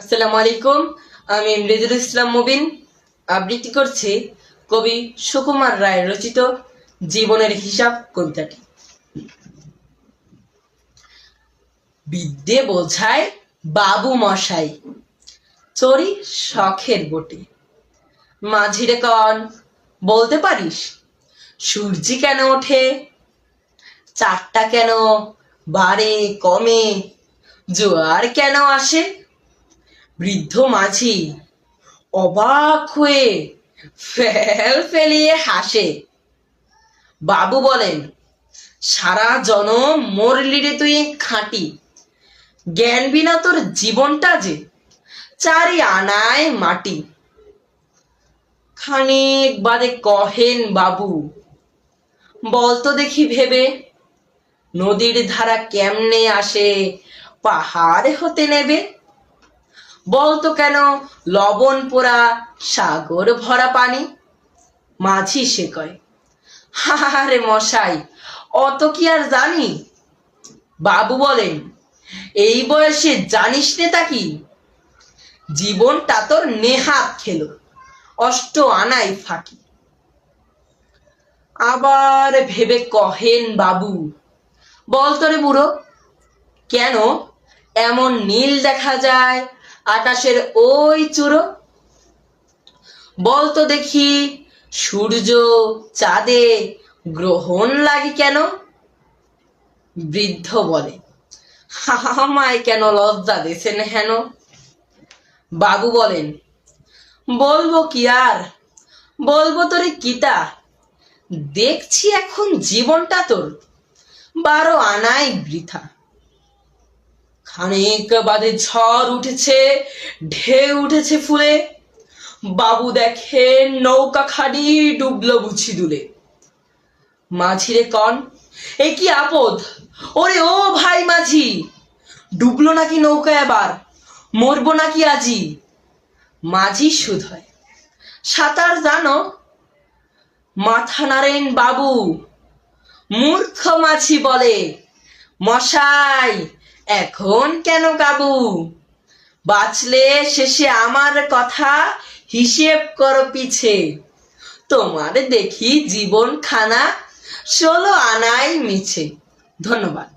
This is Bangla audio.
আসসালামু আলাইকুম আমি মৃদুল ইসলাম মুবিন। আবৃত্তি করছি কবি সুকুমার রায় রচিত জীবনের হিসাব কবিতাটি বিদ্যে বোঝায় বাবু মশাই চরি শখের বটে। মাঝিরে কন, বলতে পারিস? সূর্যি কেন ওঠে? চারটা কেন বাড়ে, কমে? জোয়ার কেন আসে? বৃদ্ধ মাঝি অবাক হয়ে ফেল ফেলিয়ে হাসে। বাবু বলেন, সারা জনম মরলি রে তুই খাঁটি। জ্ঞান বিনা তোর জীবনটা যে চারি আনায় মাটি। খানিক বাদে কহেন বাবু বলতো দেখি ভেবে, নদীর ধারা কেমনে আসে, পাহাড় হতে নেবে? বলতো কেন? লবণ পোড়া সাগর ভরা পানি? মাঝি সে কয় হারে মশাই, অত কি আর জানি? বাবু বলেন, এই বয়সে জানিস নে তা কি? জীবনটা তোর নেহাত খেলো, অষ্ট আনাই ফাঁকি। আবার ভেবে কহেন বাবু। বলতো রে বুড়ো, কেন এমন নীল দেখা যায় আকাশের ওই চূড়ো। বলতো দেখি, সূর্য চাঁদে গ্রহণ লাগে কেন? বৃদ্ধ বলে, আমায় কেন লজ্জা দেছেন হেন? বাবু বলেন, বলব কি আর? বলব তোরে কিতা? দেখছি এখন জীবনটা তোর। বারো আনাই বৃথা। খানিক বাদে ঝড় উঠেছে, ঢেউ উঠেছে ফুলে। বাবু দেখে নৌকা খানি ডুবলো বুঝি দুলে। মাঝিরে কন, এ কি আপদ? ওরে ও ভাই মাঝি, ডুবলো নাকি নৌকা এবার? মরবো নাকি আজি? মাঝি শুধয় সাঁতার জানো? মাথা নারেন বাবু, মূর্খ মাছি বলে, মশাই এখন কেন কাবু? বাঁচলে শেষে আমার কথা হিসেব করো পিছে। তোমার দেখি জীবন খানা ষোলো আনাই মিছে। ধন্যবাদ।